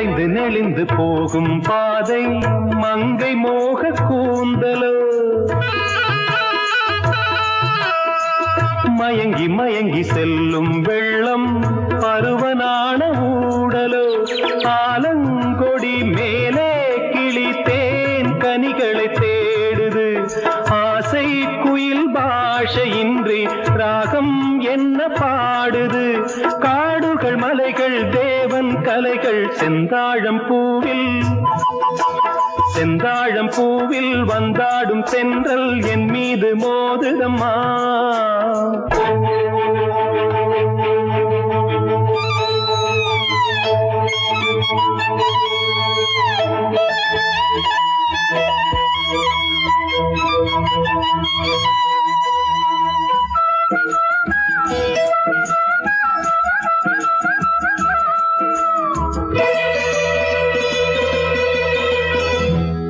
வளைந்து நெளிந்து போகும் பாதை மங்கை மோக கூந்தலோ. மயங்கி மயங்கி செல்லும் வெள்ளம் பருவனான ஊடலோ. ஆலங்கொடி மே குயில் பாஷையின்றி ராகம் என்ன பாடுது காடுகள் மலைகள் தேவன் கலைகள் செந்தாழம் பூவில் செந்தாழம் பூவில் வந்தாடும் சென்றல் என் மீது மோதுதம்மா Thank you.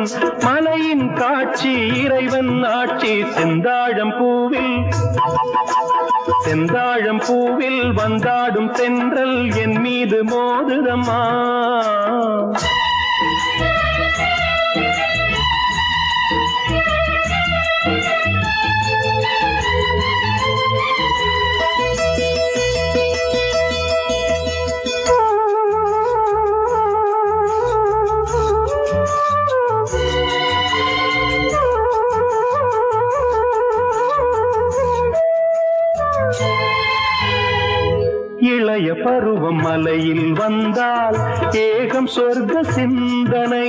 நாயகன் மலையின் காட்சி இறைவன் ஆட்சி செந்தாழம் பூவில். செந்தாழம் பூவில் வந்தாடும் தென்றல் என் மீது மோதுதம்மா. இளைய பருவம் மலையில் வந்தால் ஏகம் சொர்க்க சிந்தனை.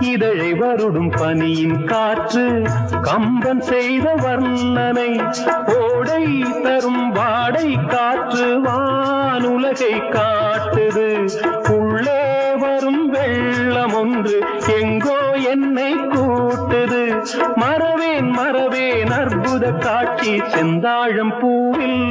இதழை வருடும் பனியின் காற்று கம்பன் செய்த வர்ணனை. ஓடை தரும் வாடை காற்று வானுலகை காட்டுது. உள்ளே வரும் வெள்ளம் ஒன்று எங்கோ என்னை கூட்டுது. மறவேன் மறவேன் அற்புத காட்சி செந்தாழம் பூவில்.